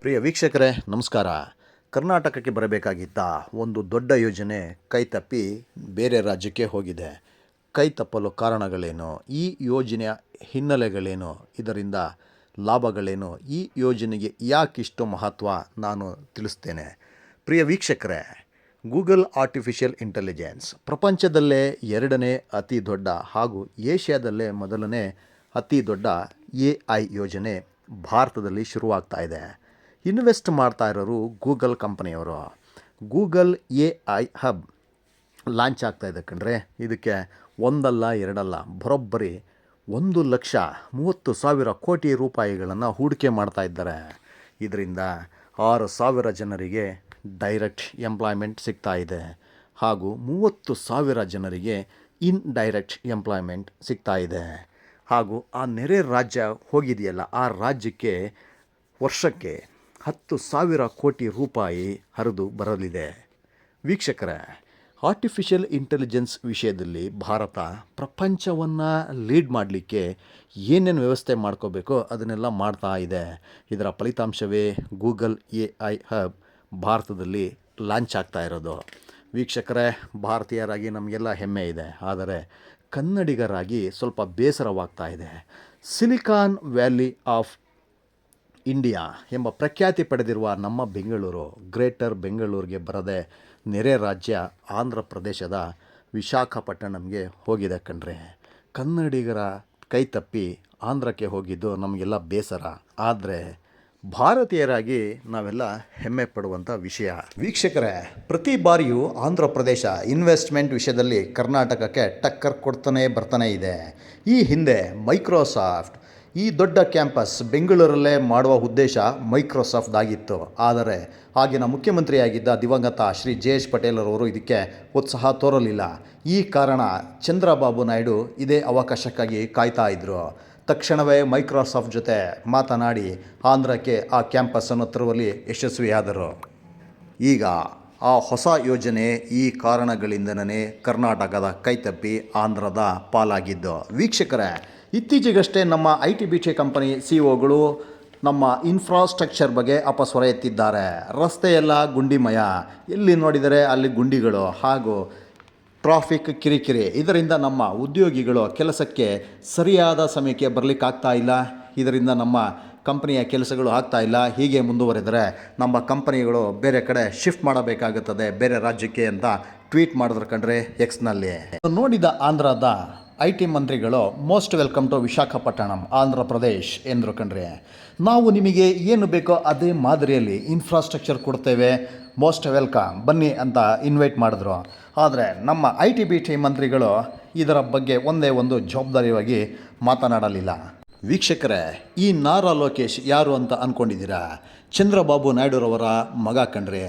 ಪ್ರಿಯ ವೀಕ್ಷಕರೇ, ನಮಸ್ಕಾರ. ಕರ್ನಾಟಕಕ್ಕೆ ಬರಬೇಕಾಗಿದ್ದ ಒಂದು ದೊಡ್ಡ ಯೋಜನೆ ಕೈತಪ್ಪಿ ಬೇರೆ ರಾಜ್ಯಕ್ಕೆ ಹೋಗಿದೆ. ಕೈತಪ್ಪಲು ಕಾರಣಗಳೇನು? ಈ ಯೋಜನೆಯ ಹಿನ್ನೆಲೆಗಳೇನು? ಇದರಿಂದ ಲಾಭಗಳೇನು? ಈ ಯೋಜನೆಗೆ ಯಾಕಿಷ್ಟು ಮಹತ್ವ ನಾನು ತಿಳಿಸ್ತೇನೆ. ಪ್ರಿಯ ವೀಕ್ಷಕರೇ, ಗೂಗಲ್ ಆರ್ಟಿಫಿಷಿಯಲ್ ಇಂಟೆಲಿಜೆನ್ಸ್ ಪ್ರಪಂಚದಲ್ಲೇ ಎರಡನೇ ಅತಿ ದೊಡ್ಡ ಹಾಗೂ ಏಷ್ಯಾದಲ್ಲೇ ಮೊದಲನೇ ಅತಿ ದೊಡ್ಡ ಎ ಐ ಯೋಜನೆ ಭಾರತದಲ್ಲಿ ಶುರುವಾಗ್ತಾ ಇದೆ. ಇನ್ವೆಸ್ಟ್ ಮಾಡ್ತಾ ಇರೋರು ಗೂಗಲ್ ಕಂಪನಿಯವರು. Google A I hub launch ಆಗ್ತಾ ಇದೆ ಕಣ್ರೆ. ಇದಕ್ಕೆ ಒಂದಲ್ಲ, ಎರಡಲ್ಲ, ಬರೋಬ್ಬರಿ ಒಂದು ಲಕ್ಷ ಮೂವತ್ತು ಸಾವಿರ ಕೋಟಿ ರೂಪಾಯಿಗಳನ್ನು ಹೂಡಿಕೆ ಮಾಡ್ತಾ ಇದ್ದಾರೆ. ಇದರಿಂದ ಆರು ಸಾವಿರ ಜನರಿಗೆ ಡೈರೆಕ್ಟ್ ಎಂಪ್ಲಾಯ್ಮೆಂಟ್ ಸಿಗ್ತಾ ಇದೆ. ಹಾಗೂ ಮೂವತ್ತು ಸಾವಿರ ಜನರಿಗೆ ಇನ್ ಡೈರೆಕ್ಟ್ ಎಂಪ್ಲಾಯ್ಮೆಂಟ್ ಸಿಗ್ತಾ ಇದೆ. ಹಾಗೂ ಆ ನೆರೆ ರಾಜ್ಯ ಹೋಗಿದೆಯಲ್ಲ, ಆ ರಾಜ್ಯಕ್ಕೆ ವರ್ಷಕ್ಕೆ ಹತ್ತು ಸಾವಿರ ಕೋಟಿ ರೂಪಾಯಿ ಹರಿದು ಬರಲಿದೆ. ವೀಕ್ಷಕರೇ ಆರ್ಟಿಫಿಷಿಯಲ್ ಇಂಟೆಲಿಜೆನ್ಸ್ ವಿಷಯದಲ್ಲಿ ಭಾರತ ಪ್ರಪಂಚವನ್ನು ಲೀಡ್ ಮಾಡಲಿಕ್ಕೆ ಏನೇನು ವ್ಯವಸ್ಥೆ ಮಾಡ್ಕೋಬೇಕೋ ಅದನ್ನೆಲ್ಲ ಮಾಡ್ತಾ ಇದೆ. ಇದರ ಫಲಿತಾಂಶವೇ ಗೂಗಲ್ ಎ ಐ ಹಬ್ ಭಾರತದಲ್ಲಿ ಲಾಂಚ್ ಆಗ್ತಾ ಇರೋದು. ವೀಕ್ಷಕರೇ, ಭಾರತೀಯರಾಗಿ ನಮಗೆಲ್ಲ ಹೆಮ್ಮೆ ಇದೆ. ಆದರೆ ಕನ್ನಡಿಗರಾಗಿ ಸ್ವಲ್ಪ ಬೇಸರವಾಗ್ತಾ ಇದೆ. ಸಿಲಿಕಾನ್ ವ್ಯಾಲಿ ಆಫ್ ಇಂಡಿಯಾ ಎಂಬ ಪ್ರಖ್ಯಾತಿ ಪಡೆದಿರುವ ನಮ್ಮ ಬೆಂಗಳೂರು, ಗ್ರೇಟರ್ ಬೆಂಗಳೂರಿಗೆ ಬರದೆ ನೆರೆ ರಾಜ್ಯ ಆಂಧ್ರ ಪ್ರದೇಶದ ವಿಶಾಖಪಟ್ಟಣಂಗೆ ಹೋಗಿದೆ ಕಣ್ರೆ. ಕನ್ನಡಿಗರ ಕೈ ತಪ್ಪಿ ಆಂಧ್ರಕ್ಕೆ ಹೋಗಿದ್ದು ನಮಗೆಲ್ಲ ಬೇಸರ. ಆದರೆ ಭಾರತೀಯರಾಗಿ ನಾವೆಲ್ಲ ಹೆಮ್ಮೆ ಪಡುವಂಥ ವಿಷಯ. ವೀಕ್ಷಕರೇ, ಪ್ರತಿ ಬಾರಿಯೂ ಆಂಧ್ರ ಪ್ರದೇಶ ಇನ್ವೆಸ್ಟ್ಮೆಂಟ್ ವಿಷಯದಲ್ಲಿ ಕರ್ನಾಟಕಕ್ಕೆ ಟಕ್ಕರ್ ಕೊಡ್ತಾನೆ ಬರ್ತಾನೆ ಇದೆ. ಈ ಹಿಂದೆ ಮೈಕ್ರೋಸಾಫ್ಟ್ ಈ ದೊಡ್ಡ ಕ್ಯಾಂಪಸ್ ಬೆಂಗಳೂರಲ್ಲೇ ಮಾಡುವ ಉದ್ದೇಶ ಮೈಕ್ರೋಸಾಫ್ಟ್ದಾಗಿತ್ತು. ಆದರೆ ಆಗಿನ ಮುಖ್ಯಮಂತ್ರಿಯಾಗಿದ್ದ ದಿವಂಗತ ಶ್ರೀ ಜೆ ಎಚ್ ಪಟೇಲರವರು ಇದಕ್ಕೆ ಉತ್ಸಾಹ ತೋರಲಿಲ್ಲ. ಈ ಕಾರಣ ಚಂದ್ರಬಾಬು ನಾಯ್ಡು ಇದೇ ಅವಕಾಶಕ್ಕಾಗಿ ಕಾಯ್ತಾ ಇದ್ದರು ತಕ್ಷಣವೇ ಮೈಕ್ರೋಸಾಫ್ಟ್ ಜೊತೆ ಮಾತನಾಡಿ ಆಂಧ್ರಕ್ಕೆ ಆ ಕ್ಯಾಂಪಸ್ಸನ್ನು ತರುವಲ್ಲಿ ಯಶಸ್ವಿಯಾದರು. ಈಗ ಆ ಹೊಸ ಯೋಜನೆ ಈ ಕಾರಣಗಳಿಂದನೇ ಕರ್ನಾಟಕದ ಕೈತಪ್ಪಿ ಆಂಧ್ರದ ಪಾಲಾಗಿದ್ದು. ವೀಕ್ಷಕರೇ ಇತ್ತೀಚೆಗಷ್ಟೇ ನಮ್ಮ I T B T company C ಒಗಳು ನಮ್ಮ ಇನ್ಫ್ರಾಸ್ಟ್ರಕ್ಚರ್ ಬಗ್ಗೆ ಅಪಸ್ವರ ಎತ್ತಿದ್ದಾರೆ ರಸ್ತೆಯೆಲ್ಲ ಗುಂಡಿಮಯ. ಎಲ್ಲಿ ನೋಡಿದರೆ ಅಲ್ಲಿ ಗುಂಡಿಗಳು ಹಾಗೂ ಟ್ರಾಫಿಕ್ ಕಿರಿಕಿರಿ. ಇದರಿಂದ ನಮ್ಮ ಉದ್ಯೋಗಿಗಳು ಕೆಲಸಕ್ಕೆ ಸರಿಯಾದ ಸಮಯಕ್ಕೆ ಬರಲಿಕ್ಕಾಗ್ತಾ ಇಲ್ಲ. ಇದರಿಂದ ನಮ್ಮ ಕಂಪನಿಯ ಕೆಲಸಗಳು ಆಗ್ತಾ ಇಲ್ಲ. ಹೀಗೆ ಮುಂದುವರೆದರೆ ನಮ್ಮ ಕಂಪನಿಗಳು ಬೇರೆ ಕಡೆ ಶಿಫ್ಟ್ ಮಾಡಬೇಕಾಗುತ್ತದೆ. ಬೇರೆ ರಾಜ್ಯಕ್ಕೆ ಅಂತ ಟ್ವೀಟ್ ಮಾಡಿದ್ರು ಕಂಡ್ರೆ ಎಕ್ಸ್ನಲ್ಲಿ ನೋಡಿದ ಆಂಧ್ರದ ಐ ಟಿ ಮಂತ್ರಿಗಳು most welcome to Visakhapatnam, Andhra Pradesh ಎಂದರು ಕಣ್ರಿ ನಾವು ನಿಮಗೆ ಏನು ಬೇಕೋ ಅದೇ ಮಾದರಿಯಲ್ಲಿ ಇನ್ಫ್ರಾಸ್ಟ್ರಕ್ಚರ್ ಕೊಡ್ತೇವೆ. ಮೋಸ್ಟ್ ವೆಲ್ಕಮ್ ಬನ್ನಿ ಅಂತ ಇನ್ವೈಟ್ ಮಾಡಿದ್ರು. ಆದರೆ ನಮ್ಮ ಐ ಟಿ ಬಿ ಟಿ ಮಂತ್ರಿಗಳು ಇದರ ಬಗ್ಗೆ ಒಂದೇ ಒಂದು ಜವಾಬ್ದಾರಿಯಾಗಿ ಮಾತನಾಡಲಿಲ್ಲ. ವೀಕ್ಷಕರೇ, ಈ ನಾರಾ ಲೋಕೇಶ್ ಯಾರು ಅಂತ ಅಂದ್ಕೊಂಡಿದ್ದೀರಾ ಚಂದ್ರಬಾಬು ನಾಯ್ಡುರವರ ಮಗ ಕಣ್ರಿ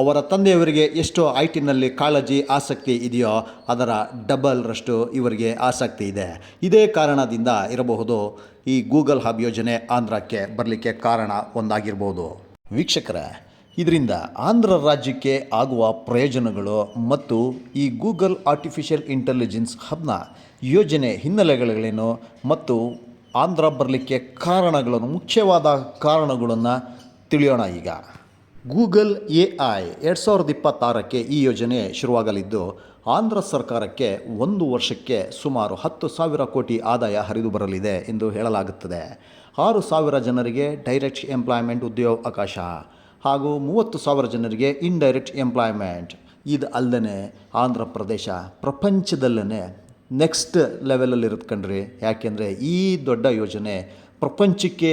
ಅವರ ತಂದೆಯವರಿಗೆ ಎಷ್ಟು ಐ ಟಿನಲ್ಲಿ ಕಾಳಜಿ, ಆಸಕ್ತಿ ಇದೆಯೋ ಅದರ ಡಬಲ್ರಷ್ಟು ಇವರಿಗೆ ಆಸಕ್ತಿ ಇದೆ. ಇದೇ ಕಾರಣದಿಂದ ಇರಬಹುದು ಈ ಗೂಗಲ್ ಹಬ್ ಯೋಜನೆ ಆಂಧ್ರಕ್ಕೆ ಬರಲಿಕ್ಕೆ ಕಾರಣ ಒಂದಾಗಿರ್ಬೋದು. ವೀಕ್ಷಕರ, ಇದರಿಂದ ಆಂಧ್ರ ರಾಜ್ಯಕ್ಕೆ ಆಗುವ ಪ್ರಯೋಜನಗಳು ಮತ್ತು ಈ ಗೂಗಲ್ ಆರ್ಟಿಫಿಷಿಯಲ್ ಇಂಟೆಲಿಜೆನ್ಸ್ ಹಬ್ನ ಯೋಜನೆ ಹಿನ್ನೆಲೆಗಳೇನು ಮತ್ತು ಆಂಧ್ರ ಬರಲಿಕ್ಕೆ ಕಾರಣಗಳನ್ನು ಮುಖ್ಯವಾದ ಕಾರಣಗಳನ್ನು ತಿಳಿಯೋಣ ಈಗ. ಗೂಗಲ್ ಎ ಐ ಎರಡು ಸಾವಿರದ ಇಪ್ಪತ್ತಾರಕ್ಕೆ ಈ ಯೋಜನೆ ಶುರುವಾಗಲಿದ್ದು, ಆಂಧ್ರ ಸರ್ಕಾರಕ್ಕೆ ಒಂದು ವರ್ಷಕ್ಕೆ ಸುಮಾರು ಹತ್ತು ಸಾವಿರ ಕೋಟಿ ಆದಾಯ ಹರಿದು ಬರಲಿದೆ ಎಂದು ಹೇಳಲಾಗುತ್ತದೆ. ಆರು ಸಾವಿರ ಜನರಿಗೆ ಡೈರೆಕ್ಟ್ ಎಂಪ್ಲಾಯ್ಮೆಂಟ್ ಉದ್ಯೋಗಾವಕಾಶ ಹಾಗೂ ಮೂವತ್ತು ಸಾವಿರ ಜನರಿಗೆ ಇಂಡೈರೆಕ್ಟ್ ಎಂಪ್ಲಾಯ್ಮೆಂಟ್ ಇದು ಅಲ್ಲದೆ ಆಂಧ್ರ ಪ್ರದೇಶ ಪ್ರಪಂಚದಲ್ಲೇ ನೆಕ್ಸ್ಟ್ ಲೆವೆಲಲ್ಲಿ ಇರುತ್ತೆ ಕಣ್ರಿ. ಯಾಕೆಂದರೆ ಈ ದೊಡ್ಡ ಯೋಜನೆ ಪ್ರಪಂಚಕ್ಕೆ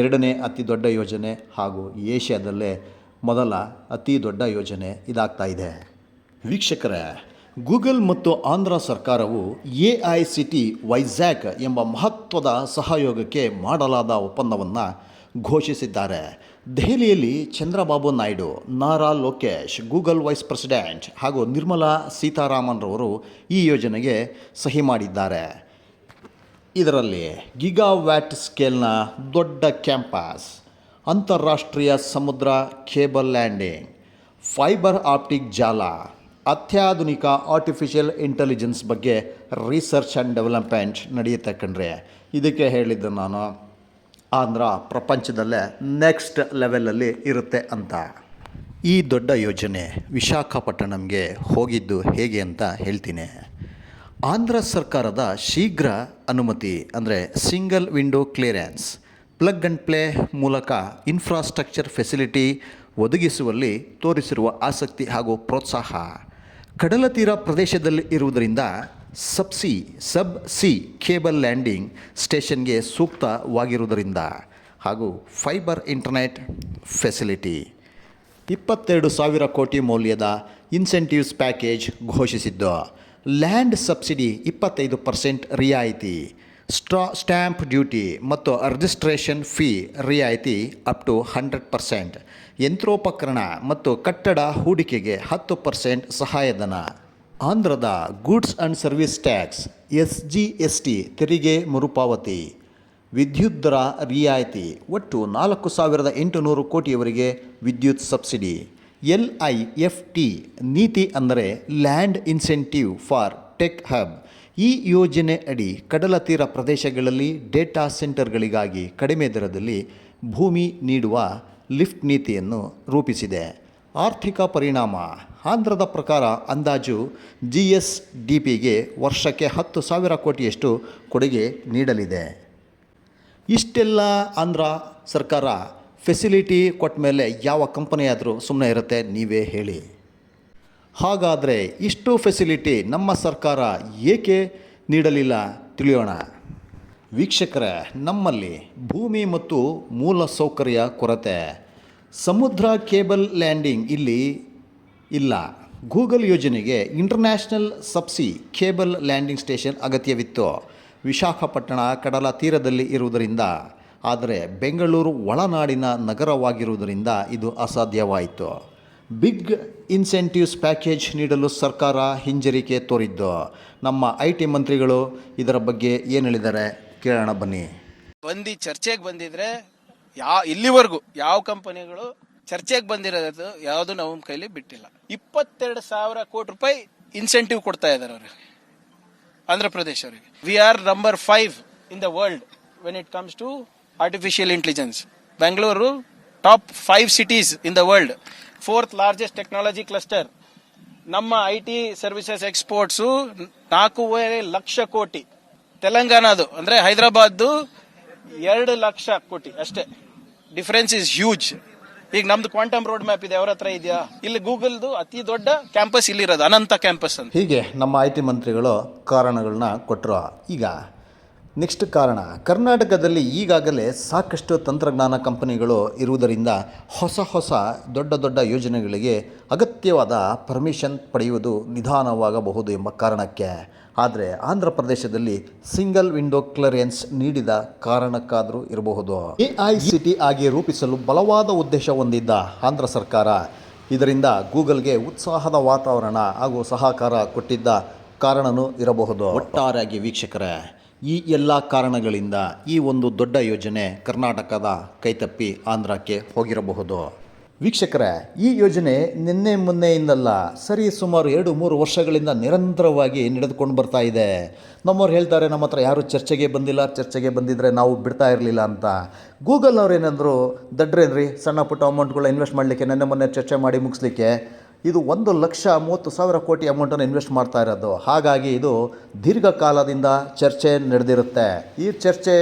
ಎರಡನೇ ಅತಿ ದೊಡ್ಡ ಯೋಜನೆ ಹಾಗೂ ಏಷ್ಯಾದಲ್ಲೇ ಮೊದಲ ಅತಿ ದೊಡ್ಡ ಯೋಜನೆ ಇದಾಗ್ತಾ ಇದೆ. ವೀಕ್ಷಕರೇ, ಗೂಗಲ್ ಮತ್ತು ಆಂಧ್ರ ಸರ್ಕಾರವು A I C T Vizag ಎಂಬ ಮಹತ್ವದ ಸಹಯೋಗಕ್ಕೆ ಮಾಡಲಾದ ಒಪ್ಪಂದವನ್ನು ಘೋಷಿಸಿದ್ದಾರೆ. ದೆಹಲಿಯಲ್ಲಿ Chandrababu Naidu, Nara Lokesh, Google vice president ಹಾಗೂ ನಿರ್ಮಲಾ ಸೀತಾರಾಮನ್ರವರು ಈ ಯೋಜನೆಗೆ ಸಹಿ ಮಾಡಿದ್ದಾರೆ. ಇದರಲ್ಲಿ ಗಿಗಾವ್ಯಾಟ್ ಸ್ಕೇಲ್ನ ದೊಡ್ಡ ಕ್ಯಾಂಪಸ್, ಅಂತಾರಾಷ್ಟ್ರೀಯ ಸಮುದ್ರ ಕೇಬಲ್ ಲ್ಯಾಂಡಿಂಗ್, ಫೈಬರ್ ಆಪ್ಟಿಕ್ ಜಾಲ, ಅತ್ಯಾಧುನಿಕ ಆರ್ಟಿಫಿಷಿಯಲ್ ಇಂಟೆಲಿಜೆನ್ಸ್ ಬಗ್ಗೆ ರಿಸರ್ಚ್ ಆ್ಯಂಡ್ ಡೆವಲಪ್ಮೆಂಟ್ ನಡೆಯುತ್ತೆ ಕಣ್ರಿ. ಇದಕ್ಕೆ ಹೇಳಿದ್ದು ನಾನು ಆಂಧ್ರ ಪ್ರಪಂಚದಲ್ಲೇ ನೆಕ್ಸ್ಟ್ ಲೆವೆಲಲ್ಲಿ ಇರುತ್ತೆ ಅಂತ. ಈ ದೊಡ್ಡ ಯೋಜನೆ ವಿಶಾಖಪಟ್ಟಣಂಗೆ ಹೋಗಿದ್ದು ಹೇಗೆ ಅಂತ ಹೇಳ್ತೀನಿ. ಆಂಧ್ರ ಸರ್ಕಾರದ ಶೀಘ್ರ ಅನುಮತಿ, ಅಂದರೆ single window clearance plug and play ಮೂಲಕ ಇನ್ಫ್ರಾಸ್ಟ್ರಕ್ಚರ್ ಫೆಸಿಲಿಟಿ ಒದಗಿಸುವಲ್ಲಿ ತೋರಿಸಿರುವ ಆಸಕ್ತಿ ಹಾಗೂ ಪ್ರೋತ್ಸಾಹ. ಕಡಲ ತೀರ ಪ್ರದೇಶದಲ್ಲಿ ಇರುವುದರಿಂದ subsea subsea cable landing ಸ್ಟೇಷನ್ಗೆ ಸೂಕ್ತವಾಗಿರುವುದರಿಂದ ಹಾಗೂ ಫೈಬರ್ ಇಂಟರ್ನೆಟ್ ಫೆಸಿಲಿಟಿ ಇಪ್ಪತ್ತೆರಡು ಸಾವಿರ ಕೋಟಿ ಮೌಲ್ಯದ ಇನ್ಸೆಂಟಿವ್ಸ್ ಪ್ಯಾಕೇಜ್ ಘೋಷಿಸಿದ್ದು. ಲ್ಯಾಂಡ್ ಸಬ್ಸಿಡಿ ಇಪ್ಪತ್ತೈದು ಪರ್ಸೆಂಟ್ ರಿಯಾಯಿತಿ, ಸ್ಟ್ರಾ ಸ್ಟ್ಯಾಂಪ್ ಡ್ಯೂಟಿ ಮತ್ತು ರಿಜಿಸ್ಟ್ರೇಷನ್ ಫೀ ರಿಯಾಯಿತಿ ಅಪ್ ಟು ಹಂಡ್ರೆಡ್ ಪರ್ಸೆಂಟ್, ಯಂತ್ರೋಪಕರಣ ಮತ್ತು ಕಟ್ಟಡ ಹೂಡಿಕೆಗೆ ಹತ್ತು ಪರ್ಸೆಂಟ್ ಸಹಾಯಧನ. ಆಂಧ್ರದ goods and service tax S G S T ತೆರಿಗೆ ಮರುಪಾವತಿ. ವಿದ್ಯುತ್ ದರ ರಿಯಾಯಿತಿ ಒಟ್ಟು ನಾಲ್ಕು ಸಾವಿರದ ಎಂಟುನೂರು ಕೋಟಿಯವರೆಗೆ ವಿದ್ಯುತ್ subsidy. L I F T ನೀತಿ ಅಂದರೆ land incentive for tech hub. ಈ ಯೋಜನೆ ಅಡಿ ಕಡಲ ತೀರ ಪ್ರದೇಶಗಳಲ್ಲಿ ಡೇಟಾ ಸೆಂಟರ್ಗಳಿಗಾಗಿ ಕಡಿಮೆ ದರದಲ್ಲಿ ಭೂಮಿ ನೀಡುವ ಲಿಫ್ಟ್ ನೀತಿಯನ್ನು ರೂಪಿಸಿದೆ. ಆರ್ಥಿಕ ಪರಿಣಾಮ, ಆಂಧ್ರದ ಪ್ರಕಾರ ಅಂದಾಜು ಜಿ ಎಸ್ ಡಿ ಪಿಗೆ ವರ್ಷಕ್ಕೆ ಹತ್ತು ಸಾವಿರ ಕೋಟಿಯಷ್ಟು ಕೊಡುಗೆ ನೀಡಲಿದೆ. ಇಷ್ಟೆಲ್ಲ ಆಂಧ್ರ ಸರ್ಕಾರ ಫೆಸಿಲಿಟಿ ಕೊಟ್ಟ ಮೇಲೆ ಯಾವ ಕಂಪನಿಯಾದರೂ ಸುಮ್ಮನೆ ಇರುತ್ತೆ, ನೀವೇ ಹೇಳಿ. ಹಾಗಾದರೆ ಇಷ್ಟು ಫೆಸಿಲಿಟಿ ನಮ್ಮ ಸರ್ಕಾರ ಏಕೆ ನೀಡಲಿಲ್ಲ ತಿಳಿಯೋಣ. ವೀಕ್ಷಕರ, ನಮ್ಮಲ್ಲಿ ಭೂಮಿ ಮತ್ತು ಮೂಲ ಸೌಕರ್ಯ ಕೊರತೆ. ಸಮುದ್ರ ಕೇಬಲ್ ಲ್ಯಾಂಡಿಂಗ್ ಇಲ್ಲಿ ಇಲ್ಲ. ಗೂಗಲ್ ಯೋಜನೆಗೆ international subsea cable landing station ಅಗತ್ಯವಿತ್ತು. Visakhapatnam ಕಡಲ ತೀರದಲ್ಲಿ ಇರುವುದರಿಂದ ಆದರೆ ಬೆಂಗಳೂರು ಒಳನಾಡಿನ ನಗರವಾಗಿರುವುದರಿಂದ ಇದು ಅಸಾಧ್ಯವಾಯಿತು. ಬಿಗ್ ಇನ್ಸೆಂಟಿವ್ಸ್ ಪ್ಯಾಕೇಜ್ ನೀಡಲು ಸರ್ಕಾರ ಹಿಂಜರಿಕೆ ತೋರಿದ್ದು. ನಮ್ಮ ಐ ಟಿ ಮಂತ್ರಿಗಳು ಇದರ ಬಗ್ಗೆ ಏನು ಹೇಳಿದ್ದಾರೆ ಕೇಳೋಣ ಬನ್ನಿ. ಬಂದು ಚರ್ಚೆಗೆ ಬಂದಿದ್ರೆ ಯಾ, ಇಲ್ಲಿವರೆಗೂ ಯಾವ ಕಂಪನಿಗಳು ಚರ್ಚೆಗೆ ಬಂದಿರೋದು ಯಾವುದು ನಮ್ಮ ಕೈಲಿ ಬಿಟ್ಟಿಲ್ಲ. ಇಪ್ಪತ್ತೆರಡು ಸಾವಿರ ಕೋಟಿ ರೂಪಾಯಿ ಇನ್ಸೆಂಟಿವ್ ಕೊಡ್ತಾ ಇದ್ದಾರೆ ಅವರಿಗೆ. ಆಂಧ್ರ ಪ್ರದೇಶ ಅವರಿಗೆ. We are number five in the world when it comes to artificial intelligence Bengaluru top five cities in the world fourth largest technology cluster ನಮ್ಮ ಐ ಟಿ ಸರ್ವಿಸಸ್ ಎಕ್ಸ್ಪೋರ್ಟ್ಸು ನಾಲ್ಕೂವರೆ ಲಕ್ಷ ಕೋಟಿ. ತೆಲಂಗಾಣದು, ಅಂದರೆ ಹೈದರಾಬಾದ್ದು ಎರಡು ಲಕ್ಷ ಕೋಟಿ ಅಷ್ಟೇ. ಡಿಫ್ರೆನ್ಸ್ ಇಸ್ ಹ್ಯೂಜ್ ಈಗ ನಮ್ದು quantum road map ಇದೆ ಅವ್ರ ಹತ್ರ ಇದೆಯಾ? ಇಲ್ಲಿ ಗೂಗಲ್ದು ಅತಿ ದೊಡ್ಡ ಕ್ಯಾಂಪಸ್ ಇಲ್ಲಿರೋದು, ಅನಂತ ಕ್ಯಾಂಪಸ್ ಅಂತ. ಹೀಗೆ ನಮ್ಮ ಐ ಟಿ ಮಂತ್ರಿಗಳು ಕಾರಣಗಳನ್ನ ಕೊಟ್ಟರು ಈಗ ನೆಕ್ಸ್ಟ್ ಕಾರಣ, ಕರ್ನಾಟಕದಲ್ಲಿ ಈಗಾಗಲೇ ಸಾಕಷ್ಟು ತಂತ್ರಜ್ಞಾನ ಕಂಪನಿಗಳು ಇರುವುದರಿಂದ ಹೊಸ ಹೊಸ ದೊಡ್ಡ ದೊಡ್ಡ ಯೋಜನೆಗಳಿಗೆ ಅಗತ್ಯವಾದ ಪರ್ಮಿಷನ್ ಪಡೆಯುವುದು ನಿಧಾನವಾಗಬಹುದು ಎಂಬ ಕಾರಣಕ್ಕೆ. ಆದರೆ ಆಂಧ್ರ ಪ್ರದೇಶದಲ್ಲಿ ಸಿಂಗಲ್ ವಿಂಡೋ ಕ್ಲಿಯರೆನ್ಸ್ ನೀಡಿದ ಕಾರಣಕ್ಕಾದರೂ ಇರಬಹುದು. ಎ ಐ ಸಿ ಟಿ ಆಗಿ ರೂಪಿಸಲು ಬಲವಾದ ಉದ್ದೇಶ ಹೊಂದಿದ್ದ ಆಂಧ್ರ ಸರ್ಕಾರ, ಇದರಿಂದ ಗೂಗಲ್ಗೆ ಉತ್ಸಾಹದ ವಾತಾವರಣ ಹಾಗೂ ಸಹಕಾರ ಕೊಟ್ಟಿದ್ದ ಕಾರಣನೂ ಇರಬಹುದು. ಒಟ್ಟಾರೆಯಾಗಿ ವೀಕ್ಷಕರೇ ಈ ಎಲ್ಲ ಕಾರಣಗಳಿಂದ ಈ ಒಂದು ದೊಡ್ಡ ಯೋಜನೆ ಕರ್ನಾಟಕದ ಕೈತಪ್ಪಿ ಆಂಧ್ರಕ್ಕೆ ಹೋಗಿರಬಹುದು. ವೀಕ್ಷಕರೇ, ಈ ಯೋಜನೆ ನಿನ್ನೆ ಮೊನ್ನೆಯಿಂದಲ್ಲ ಸರಿ ಸುಮಾರು ಎರಡು ಮೂರು ವರ್ಷಗಳಿಂದ ನಿರಂತರವಾಗಿ ನಡೆದುಕೊಂಡು ಬರ್ತಾ ಇದೆ. ನಮ್ಮವ್ರು ಹೇಳ್ತಾರೆ, ನಮ್ಮ ಹತ್ರ ಯಾರೂ ಚರ್ಚೆಗೆ ಬಂದಿಲ್ಲ, ಚರ್ಚೆಗೆ ಬಂದಿದ್ದರೆ ನಾವು ಬಿಡ್ತಾ ಇರಲಿಲ್ಲ ಅಂತ. ಗೂಗಲ್ ಅವ್ರು ಏನಂದರು, ದಡ್ರೇನ್ರಿ, ಸಣ್ಣ ಪುಟ್ಟ ಅಮೌಂಟ್ಗಳ ಇನ್ವೆಸ್ಟ್ ಮಾಡಲಿಕ್ಕೆ, ನೆನ್ನೆ ಮೊನ್ನೆ ಚರ್ಚೆ ಮಾಡಿ ಮುಗಿಸ್ಲಿಕ್ಕೆ. ಇದು ಒಂದು ಲಕ್ಷ ಮೂವತ್ತು ಸಾವಿರ ಕೋಟಿ ಅಮೌಂಟನ್ನು ಇನ್ವೆಸ್ಟ್ ಮಾಡ್ತಾ ಇರೋದು. ಹಾಗಾಗಿ ಇದು ದೀರ್ಘಕಾಲದಿಂದ ಚರ್ಚೆ ನಡೆದಿರುತ್ತೆ. ಈ ಚರ್ಚೆ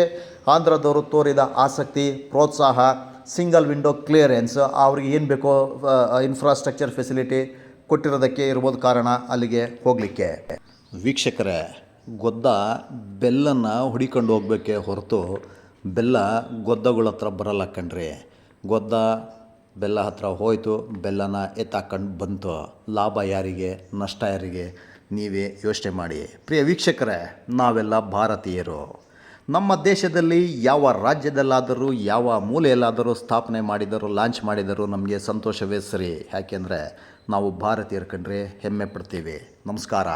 ಆಂಧ್ರದವರು ತೋರಿದ ಆಸಕ್ತಿ, ಪ್ರೋತ್ಸಾಹ ಸಿಂಗಲ್ ವಿಂಡೋ ಕ್ಲಿಯರೆನ್ಸ್ ಅವ್ರಿಗೆ ಏನು ಬೇಕೋ ಇನ್ಫ್ರಾಸ್ಟ್ರಕ್ಚರ್ ಫೆಸಿಲಿಟಿ ಕೊಟ್ಟಿರೋದಕ್ಕೆ ಇರ್ಬೋದು ಕಾರಣ ಅಲ್ಲಿಗೆ ಹೋಗಲಿಕ್ಕೆ. ವೀಕ್ಷಕರೇ, ಗೊದ್ದ ಬೆಲ್ಲನ ಹುಡಿಕೊಂಡು ಹೋಗಬೇಕೆ ಹೊರತು ಬೆಲ್ಲ ಗೊದ್ದಗಳ ಹತ್ರ ಬರಲ್ಲ ಕಣ್ರಿ. ಗೊದ್ದ ಬೆಲ್ಲ ಹತ್ರ ಹೋಯಿತು, ಬೆಲ್ಲನ ಎತ್ತಾಕೊಂಡು ಬಂತು. ಲಾಭ ಯಾರಿಗೆ? ನಷ್ಟ ಯಾರಿಗೆ? ನೀವೇ ಯೋಚನೆ ಮಾಡಿ. ಪ್ರಿಯ ವೀಕ್ಷಕರೇ, ನಾವೆಲ್ಲ ಭಾರತೀಯರು. ನಮ್ಮ ದೇಶದಲ್ಲಿ ಯಾವ ರಾಜ್ಯದಲ್ಲಾದರೂ, ಯಾವ ಮೂಲೆಯಲ್ಲಾದರೂ ಸ್ಥಾಪನೆ ಮಾಡಿದರೂ, ಲಾಂಚ್ ಮಾಡಿದರೂ ನಮಗೆ ಸಂತೋಷವೇ ಸರಿ. ಯಾಕೆಂದರೆ ನಾವು ಭಾರತೀಯರು ಕಂಡ್ರೆ ಹೆಮ್ಮೆ ಪಡ್ತೀವಿ. ನಮಸ್ಕಾರ.